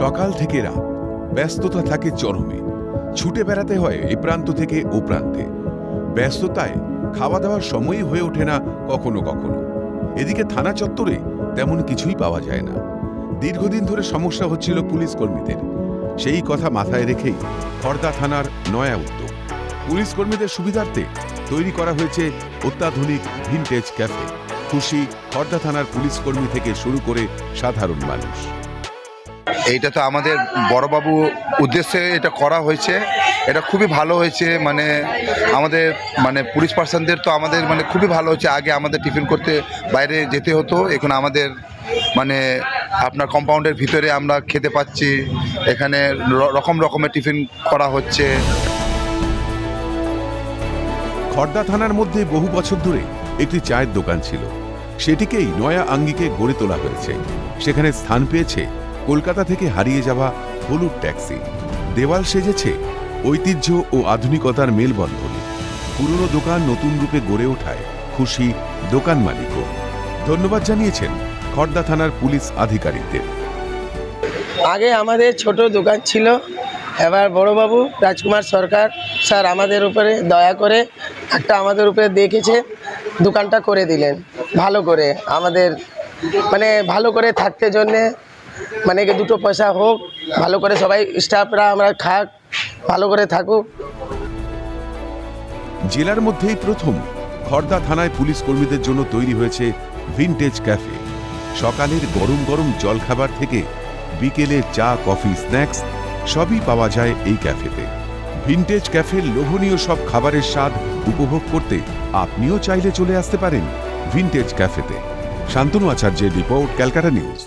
সকাল থেকে রাত। ব্যস্ততা থাকে চরমে। ছুটে বেড়াতে হয় এ প্রান্ত থেকে ও প্রান্তে। ব্যস্ততায় খাওয়া দাওয়ার সময়ই হয়ে ওঠে না কখনো কখনো। এদিকে থানা চত্বরে তেমন কিছুই পাওয়া যায় না। দীর্ঘদিন ধরে সমস্যা হচ্ছিল পুলিশ কর্মীদের। সেই কথা মাথায় রেখেই খর্দা থানার নয়া উদ্যোগ। পুলিশ কর্মীদের সুবিধার্থে তৈরি করা হয়েছে অত্যাধুনিক ভিনটেজ ক্যাফে। খুশি খর্দা থানার পুলিশ কর্মী থেকে শুরু করে সাধারণ মানুষ। এইটা তো আমাদের বড়বাবু উদ্দেশ্যে এটা করা হয়েছে। এটা খুবই ভালো হয়েছে মানে আমাদের মানে পুলিশ পার্সনদের তো আমাদের মানে খুবই ভালো হচ্ছে আগে আমাদের টিফিন করতে বাইরে যেতে হতো, এখন আমাদের মানে আপনার কম্পাউন্ডের ভিতরে আমরা খেতে পাচ্ছি। এখানে রকম রকমের টিফিন করা হচ্ছে। খর্দা থানার মধ্যে বহু বছর ধরে একটি চায়ের দোকান ছিল। সেটিকেই নয়া আঙ্গিকে গড়ে তোলা হয়েছে। সেখানে স্থান পেয়েছে কলকাতা থেকে হারিয়ে যাওয়া হলুদ ট্যাক্সি। দেওয়াল সেজেছে ঐতিহ্য ও আধুনিকতার মেলবন্ধনে। পুরনো দোকান নতুন রূপে গড়ে ওঠায় খুশি দোকান মালিকও। ধন্যবাদ জানিয়েছেন খর্দা থানার পুলিশ আধিকারিকদের। আগে আমাদের ছোট দোকান ছিল, এবার বড়বাবু, রাজকুমার সরকার স্যার আমাদের উপরে দয়া করে একটা আমাদের উপরে দেখেছে, দোকানটা করে দিলেন, ভালো করে আমাদের মানে ভালো করে থাকতে জন্যে মানে কি দুটো পয়সা হোক, ভালো করে সবাই স্টাফরা আমরা খাক, ভালো করে থাকুক। জেলার মধ্যেই প্রথম খর্দা থানায় পুলিশ কর্মীদের জন্য তৈরি হয়েছে ভিনটেজ ক্যাফে সকালের গরম গরম জলখাবার থেকে বিকেলে চা, কফি স্ন্যাক্স সবই পাওয়া যায় এই ক্যাফেতে ভিনটেজ ক্যাফের লোভনীয় সব খাবারের স্বাদ উপভোগ করতে আপনিও চাইলে চলে আসতে পারেন ভিনটেজ ক্যাফেতে শান্তনু আচার্যের রিপোর্ট ক্যালকাটা নিউজ